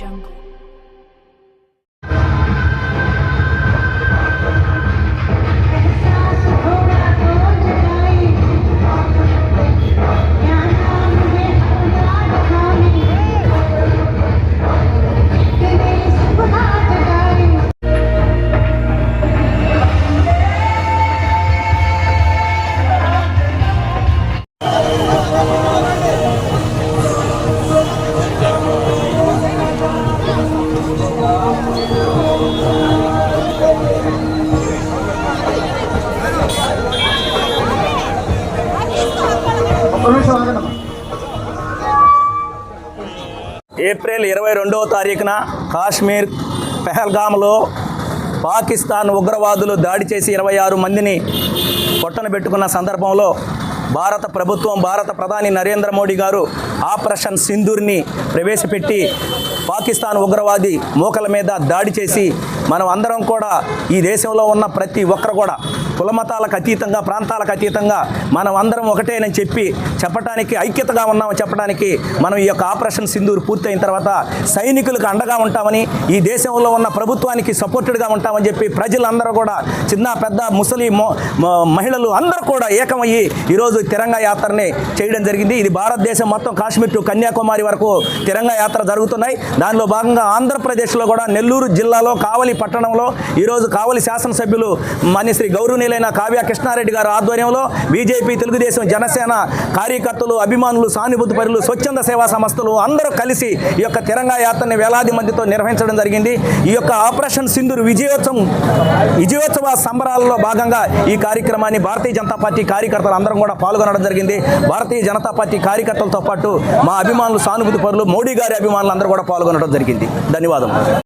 jungle. April ఇరవై రెండవ తారీఖున కాశ్మీర్ పెహల్గామ్లో పాకిస్తాన్ ఉగ్రవాదులు దాడి చేసి ఇరవై ఆరు మందిని కొట్టనబెట్టుకున్న సందర్భంలో భారత ప్రభుత్వం భారత ప్రధాని నరేంద్ర మోడీ గారు ఆపరేషన్ సింధూర్ని ప్రవేశపెట్టి పాకిస్తాన్ ఉగ్రవాది మూకల మీద దాడి చేసి మనం అందరం కూడా ఈ దేశంలో ఉన్న ప్రతి ఒక్కరు కూడా కులమతాలకు అతీతంగా ప్రాంతాలకు అతీతంగా మనం అందరం ఒకటేనని చెప్పి చెప్పడానికి ఐక్యతగా ఉన్నామని చెప్పడానికి మనం ఈ యొక్క ఆపరేషన్ సింధూర్ పూర్తయిన తర్వాత సైనికులకు అండగా ఉంటామని ఈ దేశంలో ఉన్న ప్రభుత్వానికి సపోర్టెడ్గా ఉంటామని చెప్పి ప్రజలందరూ కూడా చిన్న పెద్ద ముసలి మహిళలు అందరూ కూడా ఏకమయ్యి ఈరోజు తిరంగ యాత్రని చేయడం జరిగింది. ఇది భారతదేశం మొత్తం కాశ్మీర్ టు కన్యాకుమారి వరకు తిరంగ యాత్ర జరుగుతున్నాయి. దానిలో భాగంగా ఆంధ్రప్రదేశ్లో కూడా నెల్లూరు జిల్లాలో కావలి పట్టణంలో ఈరోజు కావలి శాసనసభ్యులు మన శ్రీ ఎమ్మెల్యేలైన కావ్య కృష్ణారెడ్డి గారు ఆధ్వర్యంలో బీజేపీ తెలుగుదేశం జనసేన కార్యకర్తలు అభిమానులు సానుభూతి పరులు స్వచ్ఛంద సేవా సంస్థలు అందరూ కలిసి ఈ యొక్క తిరంగా యాత్రని వేలాది మందితో నిర్వహించడం జరిగింది. ఈ యొక్క ఆపరేషన్ సింధూర్ విజయోత్సవం విజయోత్సవ సంబరాలలో భాగంగా ఈ కార్యక్రమాన్ని భారతీయ జనతా పార్టీ కార్యకర్తలు అందరం కూడా పాల్గొనడం జరిగింది. భారతీయ జనతా పార్టీ కార్యకర్తలతో పాటు మా అభిమానులు సానుభూతి పరులు మోడీ గారి అభిమానులు అందరూ కూడా పాల్గొనడం జరిగింది. ధన్యవాదం